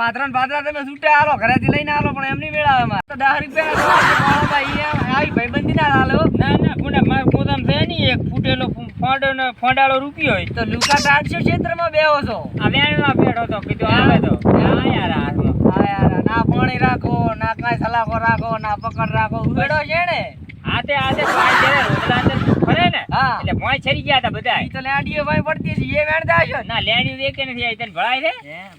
પાત્રા ને પાત્રા તમે છૂટા આલો ઘરેથી લઈને આલો પણ એમની નહીં મેળાવે મારે. તો દસ રૂપિયા આવી ભાઈબંધી ના હાલે ના ના ગુંડા મારે ગોદામ છે નહીં એક ફૂટેલો ફોંડો ને ફોંડાળો રૂપિયો હોય. તો લુકા આઠસો ક્ષેત્રમાં બેહો છો? આ વેણમાં બેઠો તો કીધું આવે તો. આ યાર હાથમાં હા યાર ના પાણી રાખો ના કાંઈ સલાકો રાખો ના પકડ રાખો. ઉભેડો છે ને આતે આતે જ્યારે રોટલા હા. એટલે ભોંય છરી ગયા હતા બધા ઈ તો લાડીઓ ભાઈ પડતી છે એ વેણતા છો ના લેણી દેખે નથી આવી તને ભળાય છે?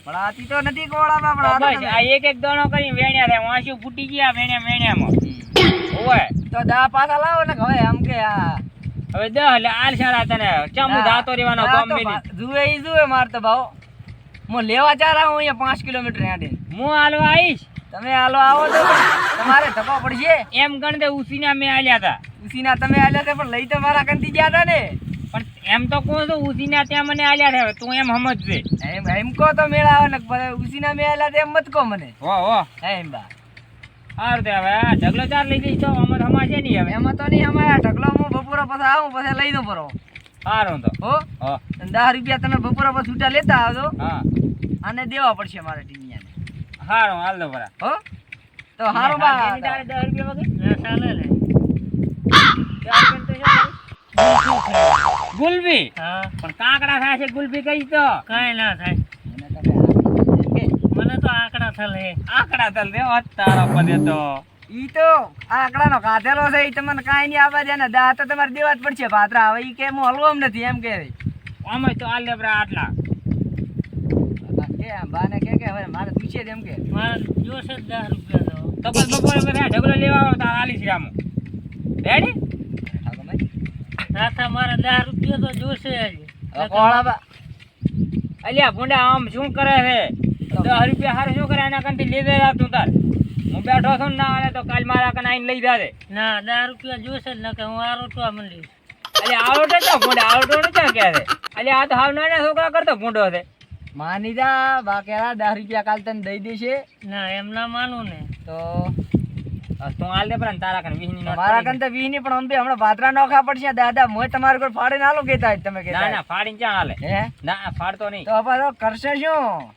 ભળાતી તો નથી કોળામાં પણ આ બસ આ એક એક દાણો કરી વેણ્યા રે વાંસુ ફૂટી ગયા વેણ્યા વેણ્યામાં. ઓય તો દા પાછા લાવો ને હવે આમ કે આ હવે દહ એટલે આલ શાળા તને ચમ ધાતો રહેવાનો ગમ તો જુએ ઈ જુએ માર તો ભાવ. હું લેવા ચાર હું અહીંયા પાંચ કિલોમીટર હેઠે હું હાલવા આવીશ. તમે હાલો આવો તો તમારે ધક્કો પડશે. એમ ગણ દે ઉસીના મેં આલ્યા હતા ઉસીના તમે આલ્યા છે પણ લઈ તો મારા કંથી ગયા હતા ને. પણ એમ તો કહું છું ઉસીના ત્યાં મને આલ્યા છે હવે તું એમ સમજજે. એમ એમ કહો તો મેળા આવે ને ઉસીના મેં આલ્યા તો એમ મત કહો મને. હો હો એમ બા. સારું તે હવે આ ઢગલો ચાર લઈ જઈશ તો અમર હમાશે નહીં હવે એમાં તો નહીં અમારે ઢગલો હું બપોરા પછી આવું પછી લઈ દઉં પરો સારું તો. હો? હો. દસ રૂપિયા તમે બપોરા પછી છૂટા લેતા આવજો. હા. આને દેવા પડશે મારે ટીમિયાને સારું હાલ દો બરા હો? તો હારું બા. એની તારે દસ રૂપિયા વગર? ચાલે લે દસ રૂપિયા તો શું કરું? ગુલબી. પણ કાંકડા થાય છે ગુલબી કઈ તો. કઈ ના થાય. મને તો આંકડા થલે આંકડા થલ હોત તારો પદે તો. ઈ તો આંકડાનો કાધેલો છે ઈ તમને કાંઈ નહીં આવવા દે ને દા તો તમારે દેવા જ પડશે. પાત્રા હવે ઈ કે હું હલવો નથી એમ કે. આમાં તો આલ દે બરા આટલા કે આમ બાને કે કે હવે મારે પૂછે એમ કે. મારે જોશે જ રૂપિયા તો. તો બપોરે બધા ઢગલો લેવા આવો તો આલીશ રામુ રેડી નાથા મારે દસ રૂપિયા તો જોશે અલ્યા ભૂંડા આમ શું કરે છે? દસ રૂપિયા હારે શું કરે? એના કંથી લીધે રાત તું તાર. હું બેઠો છું ના આવે તો કાલ મારા કને આઈને લઈ જાજે. ના દસ રૂપિયા જોશે જ કે હું આ રોટવા મંડીશ અલ્યા આવડો તો ભૂંડા આવડો ને ક્યાં કે છે? અલ્યા આ તો હાવ નાના છોકરા કરતો ભૂંડો છે. માની જા બાકેરા દસ રૂપિયા કાલ તને દઈ દેશે. ના એમ ના માનું ને. તો? તું હાલ દે પરા તારા કન વીહની નોટ મારા કન તો વી ની પણ અંબે હમણાં પાત્રા નોખા પડશે દાદા મોય તમારે કોઈ ફાડે ના લો કેતા તમે. કેતા ના ના ફાડીને ક્યાં હાલે હે? ના ફાડતો નહીં. તો હવે તો કરશે શું?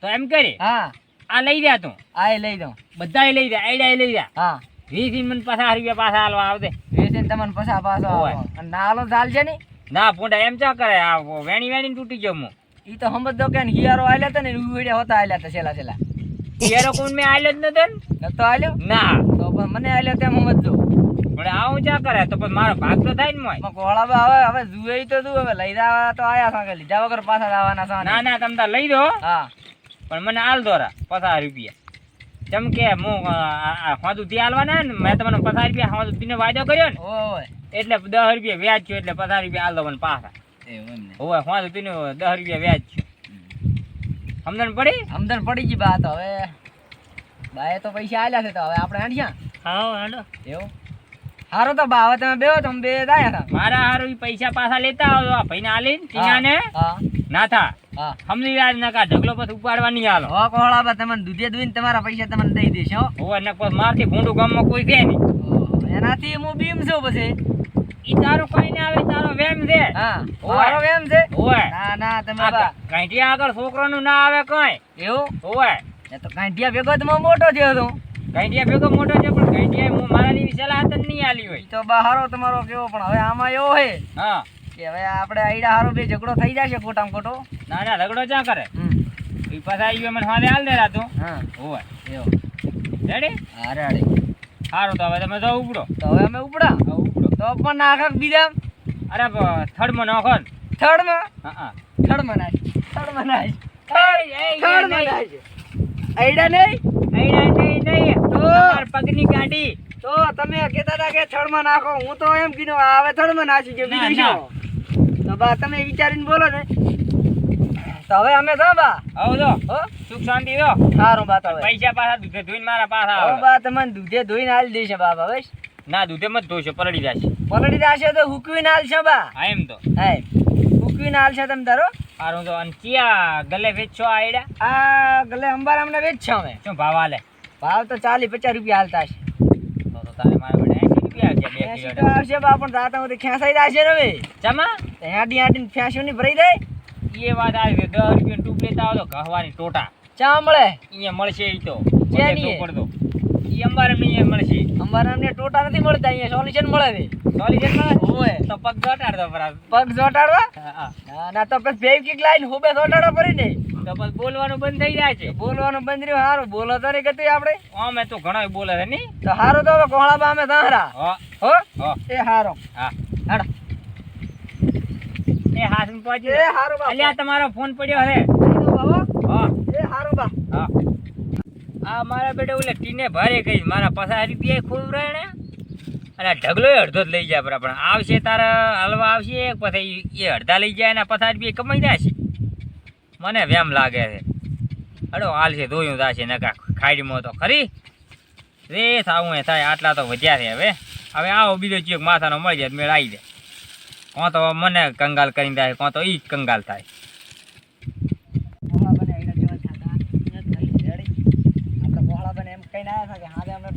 તો એમ કરી હા. આ લઈ જા તું. આ લઈ દઉં. બધા લઈ જા આઈડા લઈ જા. હા. વીસ મને પાછા રૂપિયા પાછા હાલવા આવશે વેચીને તમને પાછા પાછો આવે અને ના હાલો ચાલશે નહીં. ના પૂંડા એમ ચા કરે આ વેણી વેણી તૂટી ગયો હું. ઈ તો સમજ કે હિયારો આલ્યા હતા ને ઉડ્યા હોતા આલ્યા હતા છેલ્લા છેલ્લા. યારો કોણ મેં આલ્યો જ નતો નતો આલ્યો? ના. તો પણ મને આલ્યો તેમ સમજજો. પણ આવું ચા કરે? તો પણ મારો ભાગ તો થાય ને મોય. માં કોળા હવે હવે જુએ તો તું હવે લઈ જવા તો આયા સાંગે. લીધા વગર પાછા જવાના સા ના ના તમ તાર લઈ દો. હા. પણ મને હાલ દોરા પચાસ રૂપિયા. જેમ કે હું હોદુથી હાલવાના ને મેં તમને પચાસ રૂપિયા હોદુથી નો વાયદો કર્યો ને ઓય. એટલે દસ રૂપિયા વ્યાજ થયું એટલે પચાસ રૂપિયા આલ દો મને પાછા. હોવે હોદુથી નું. દસ રૂપિયા વ્યાજ થયું. સમજણ પડી? સમજણ પડી ગઈ બા તો હવે બાએ તો પૈસા આલ્યા છે તો હવે આપણે હાંડ્યા હા હાંડો એવું? હારો તો બા હવે તમે બેહો તમે બે આયા હતા. મારા હારું પૈસા પાછા લેતા આવજો. આ ભાઈને આલી ટીનાને. ના થા. હા. સમજી જાય નકા ઢગલો પછી ઉપાડવા નહીં હાલો. હો કોળા બા તમને દૂધે દૂધીને તમારા પૈસા તમને દઈ દેશો હો. નક મારથી ભૂંડું ગામમાં કોઈ કે નહીં. એનાથી હું બીમ છું પછી. ઈ તારો કોઈ ના આવે તારો વેમ છે. હા ઓય. મારો છે? હોવે ના ના તમે બા. ઘંટિયા આગળ છોકરાનું ના આવે કઈ. એવું? હોવે એ તો કાંઠિયા ભેગો તો હું મોટો થયો છું ઘંટિયા ભેગો મોટો છે પણ ઘંટિયા હું મારા જેવી સલાહ તને નહીં આલી હોય. તો બહારો તમારો કેવો પણ હવે આમાં એવો હે હા. કે હવે આપણે આઈડા હારો બે ઝઘડો થઈ જશે ખોટામ ખોટો. ના ના ઝઘડો ચા કરે? ઈ પાછા આવી મને હાલે હાલ દે રાતું હા. એવો. રેડી અરે સારું તો હવે તમે તો ઉપડો. તો હવે અમે ઉપડો. તો પણ નાખક બીજા. અરે થર્ડમાં નાખો ને. થર્ડમાં હા હા. થર્ડમાં નાખ. થર્ડમાં નાખ. થર્ડમાં. નાખ. આઈડા નહીં? આઈડા નહીં, નહીં. તો? પગની ગાડી. તો તમે કહેતા હતા કે થર્ડમાં નાખો. હું તો એમ કીધું હવે થર્ડમાં નાખી ગયો બીજું શું? તો બા તમે વિચારીને બોલો ને. તો હવે અમે જો બા? આવો જો. હો? સુખ શાંતિ દો સારું બા તો પૈસા પાછા દૂધે ધોઈને મારા પાછા આવો. બા તમને દૂધે ધોઈને આલી દેશે બા હવે ના દૂધે મત ધોશો પલળી જશે પલળી જશે તો હુકવીને આલશે બા. હા એમ તો. હા હુકવી ના આલશે તમે તારો? સારું તો અને ચિયા ગલે વેચશો આયડા? આ ગલે અંબાર અમને વેચશો અમે. શું ભાવ હાલે? ભાવ તો ચાલી પચાસ રૂપિયા હાલતા હશે. તો તો તારે મારે બેટા એસી રૂપિયા છે બે કિલો. તો આવશે બા પણ રાત હું ખેંચાઈ જશે ને હવે. ચમા? હાડી હાડીને ફેંસી ની ભરાઈ દે એ વાત આવી દસ રૂપિયા ટૂપ લેતા આવો તો કહવાની ટોટા. ચા મળે? અહીંયા મળશે એ તો. ક્યાંની એ? પડતો એ અંબાર અહીંયા મળશે. અમારા અમને ટોટા નથી મળતા અહીંયા સોલ્યુશન મળે છે સોલ્યુશન મળે? હોય. તો પગ ઘટાડતો બરાબર પગ જોટાડવા? હા, હા. ના તો પછી ભેવ કીક લાઈન હુબે જોટાડો પડી ને. તો પછી બોલવાનું બંધ થઈ જાય છે. બોલવાનું બંધ રહ્યું હારું. બોલો તો નહીં કતું આપણે. અમે તો ઘણો બોલે છે નહીં. તો સારું તો હવે કોહળાબા અમે તારા હા. હો? એ સારો હા. હા એ હાથ પહોંચી એ હારું બા અલ્યા તમારો ફોન પડ્યો છે બાબા હા એ હારું બા હા આ મારા બેટા ઓલે ટીને ભારે કઈ મારા પસાર રૂપિયા ખૂબ રહે ને? અને ઢગલો અડધો જ લઈ જાય બરાબર. આવશે તારા હલવા આવશે પછી એ અડધા લઈ જાય ને પસાર રૂપિયા કમાઈ દેશે મને વેમ લાગે છે. અડો, હાલ છે, ધોયું થશે નકા ખાડીમાં તો ખરી? રે, સાવું એ થાય, આટલા તો વધ્યા છે હવે. હવે આવો બીજો ચીક માથાનો મળી જાય, મેળ આવી જાય. કોણ તો મને કંગાલ કરીને જાય, કોણ તો એ કંગાલ થાય કોહળાબાને આઈના જેવા થાતા. રેડી? આપણે કોહળાબાને એમ કહીને આયા હતા કે હાલે અમને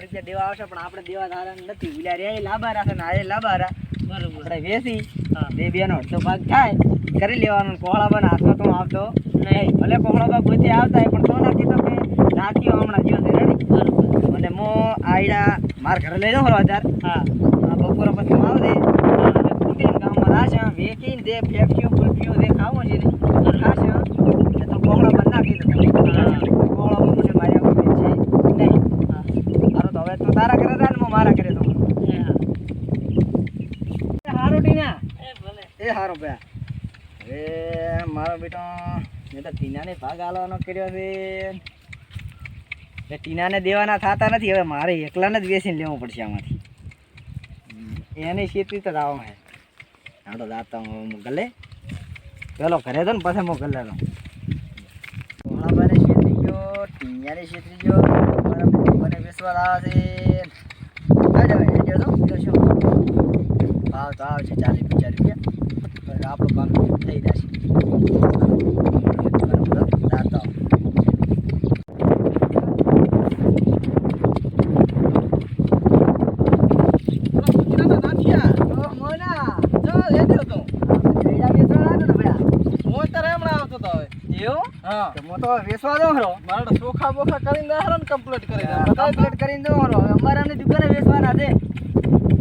બપોરના રૂપિયા દેવા આવશે પણ આપણે દેવા ધારા નથી. ઉલ્યા રે લાભા રાખે ને આજે લાભા લાભારા બરોબર. આપણે વેસી બે બે બેનો અડધો ભાગ થાય. કરી લેવાનું કોહળાબાને હાથમાં તો આવતો. નહીં. ભલે કોહળાબા ગોતે આવતા હોય પણ તો નાખી તો કે નાખ્યો હમણાં છે રેડી અને મો આયડા માર ઘરે લઈ જાઉં તાર હા. બપોરે પછી આવ દે અને કુટીને ગામમાં રાશે વેચીને દે ફેફ્યું ગુલ્ફીઓ દે ખાવું છે ને ખાશે એટલે તો કોહળાબા નાખી દે કોહળાબા મને માર્યા વગર છે નહીં હારું તો હવે તું તારા ઘરે જા ને મારા ઘરે જાઉં. એ હા હારું ટીના. એ હારો ભાઈ અરે મારો બેટો, મેં તો ટીનાને ભાગ આલવાનો કર્યો છે. એ ટીનાને દેવાના થતા નથી, હવે મારે એકલાને જ બેસીને લેવું પડશે આમાંથી. એની શેતી તો લાવવા હે. હાડો દાતા હું ગલે પેલો ઘરે તો ને પછી હું ગલે રહું. ભોળાભાઈને શેતરી ગયો ટીનિયાને શેતરી ગયો મને વિશ્વાસ આવે છે. ભાવ તો આવે છે ચાલીસ પચાસ રૂપિયા. પણ આપણું કામ થઈ જશે. વેચવા દો હરો. ચોખા બોખા કરીને દાહરો ને કમ્પ્લીટ કરી દે કમ્પ્લીટ કરીને દો હરો. અમારે અમને દુકાને વેચવાના છે.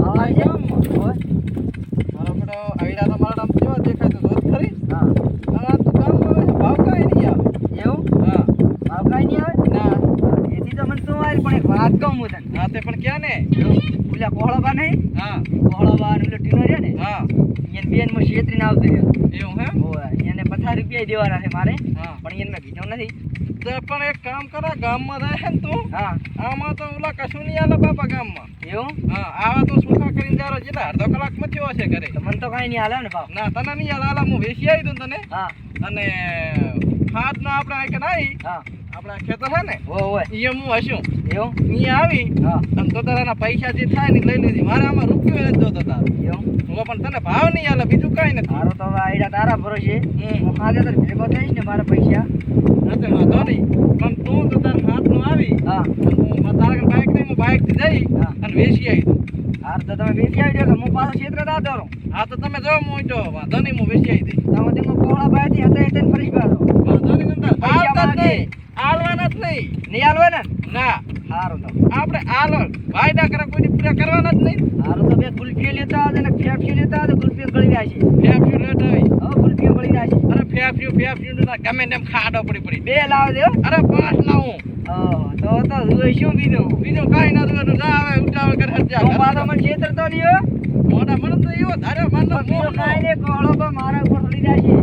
આવા છે હોય. મારો આઈડા તો મારા આમ કેવા દેખાય તો જોત ખરી. હા. આ તો કામ આવે છે, ભાવ કાંઈ નહીં આવે. એવું? હા. ભાવ કાંઈ નહીં આવે? ના. એથી તો મને શું આવે? પણ એક વાત કહું હું તને. હા પણ ક્યાં ને? પેલા કોહળાબા નહીં? હા. કોહળાબા ને ટીનો રહ્યો ને? હા. એને બેનમાં છેતરીને આવતો રહ્યો. એવું હે? એને પચાસ રૂપિયા દેવાના છે મારે. પણ એને મેં કીધું નથી. તો પણ એક કામ કરે ગામમાં રહે ને તું. હા. આમાં તો ઓલા કશું નહીં આલે બાપા ગામમાં. એવું? હા આવા તો સુખા કરીને જારો જેટલા અડધો કલાકમાં થયો હશે ઘરે. તો મને તો કાંઈ નહીં હાલે ને બાપ ના તને નહીં હાલે આલા હું વેચી આવી દઉં તને. હા. અને હાથનો આપણે આ કે નાઈ. હા. આપણા ખેતર છે ને એ હું હશું એવું? અહીંયા આવી હા. અને તો તારા પૈસા જે થાય ને લઈ લીધી મારે આમાં રૂપિયો નથી જોતો તારો. હું પણ તને ભાવ નહીં આલે બીજું કઈ નથી. તારો તો આઈડા તારા ભરોસે. હું ખાધે તો ભેગો થઈશ ને મારા પૈસા. નથી વાંધો નહીં. પણ તું તો તાર હાથનું આવી. હા. હું તારા બાઇક નહીં હું બાઇકથી જઈ હા. અને વેચી આવી હાર તો તમે વેચી આવી જાવ હું પાછો ક્ષેત્ર ના રહું હા તો તમે જો હું જો વાંધો નહીં હું વેચી આવી દઈશ. તમે તેમાં કોહળા ભાઈથી હતા એ ફરી પાછો. વાંધો નહીં પૈસા જ આલવાના જ નહીં. નહીં હાલવા ને. ના સારું તો. આપણે આલો ના કરે કોઈ પૂજા કરવાના જ નહીં. સારું તો બે ગુલફી લેતા આવે ને ફેફ્યુ લેતા આવે તો ગુલ્ફીઓ ગળી જાય છે. ફેફ્યુ લેતા હોય હવે ગુલ્ફીઓ ગળી જાય છે. અરે ફેફ્યુ ફેફ્યુ ના ગમે તેમ ખાડો પડી પડી. બે લાવ દે અરે પાંચ લાવું. તો તો શું બીજું? બીજું કાંઈ ના જોવાનું ના આવે ઉઠાવે કરે હરજા હું મન ક્ષેત્ર તો નહીં હો. મોટા મન તો એવો ધારે મન મોહનો કાંઈ નહીં, કોહળો મારા ઉપર ચડી જાય છે.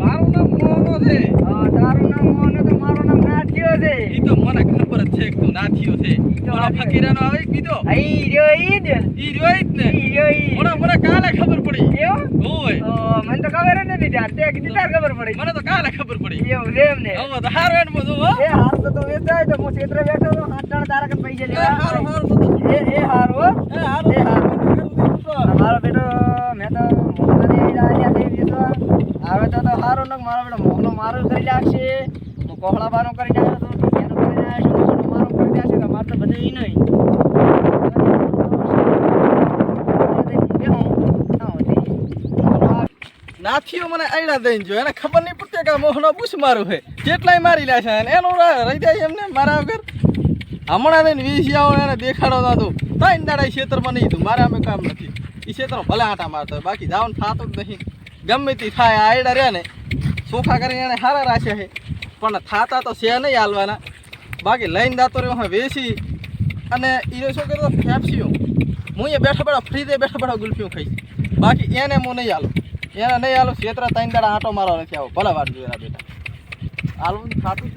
મારું નામ મોહનો છે. હા, તારું મારું નામ છે ઈ તો મને ખબર જ છે તું નાથીયો છે ઓલા ફકીરાનો આવે કે બીજો આ ઈ રહ્યો ઈ જ. ઈ રહ્યો જ ને ઈ રહ્યો ઈ. મને મને કાલે ખબર પડી એવું? ઓય તો મને તો ખબર જ નથી ત્યાં. તે કીધું તારે ખબર પડી. મને તો કાલે ખબર પડી એવું છે એમ ને. હવે તો હારું એને બધું હો એ હાર તો તો વેચાય તો હું ક્ષેત્ર બેઠો તો હાથ ટાણે તારા કે પૈસા લેવા હારું હારો તો. એ એ હારું હો. એ હારું એ હારું. મારો બેટો મેં તો મોહનને. હવે તો તો હારો ન મારો બેટો મોહનો મારો કરી લાગશે હું કોહળા બાનો કરી નાખ્યો તો ટીકાનો કરી નાખ્યો મોહનો મારો કરી નાખશે તો મારે તો બધું ઈ નહીં નાથીઓ મને આયડા દઈને જો, એને ખબર નહીં પડતી કે મોહનો બુશ મારું હે જેટલાય મારી લે છે, એનો રહી જાય એમને મારા વગર. હમણાં દઈને વીસ આવો એને દેખાડો નતો ત્રણ દાડા ક્ષેત્રમાં નહીં હતું, મારે અમે કામ નથી. એ ક્ષેત્ર ભલે આટા મારતો બાકી બાકી ને થતું જ નહીં. ગમે તે થાય આયડા રહ્યા ને ચોખા કરીને એને સારા રાખ્યા છે. પણ થાતા તો છે નહીં હાલવાના. બાકી લઈને દાતો રહ્યો હા વેચી અને એ શું કરતો ફેફસીઓ. હું એ બેઠા બેઠા, ફ્રીજે બેઠા બેઠા ગુલ્ફીઓ ખાઈશ. બાકી એને હું નહીં હાલું એને નહીં હાલું છેતરા ત્રણ દાડા આંટો મારવા નથી આવો. ભલે વાત જોયેલા બેટા. હાલવું ખાતું જ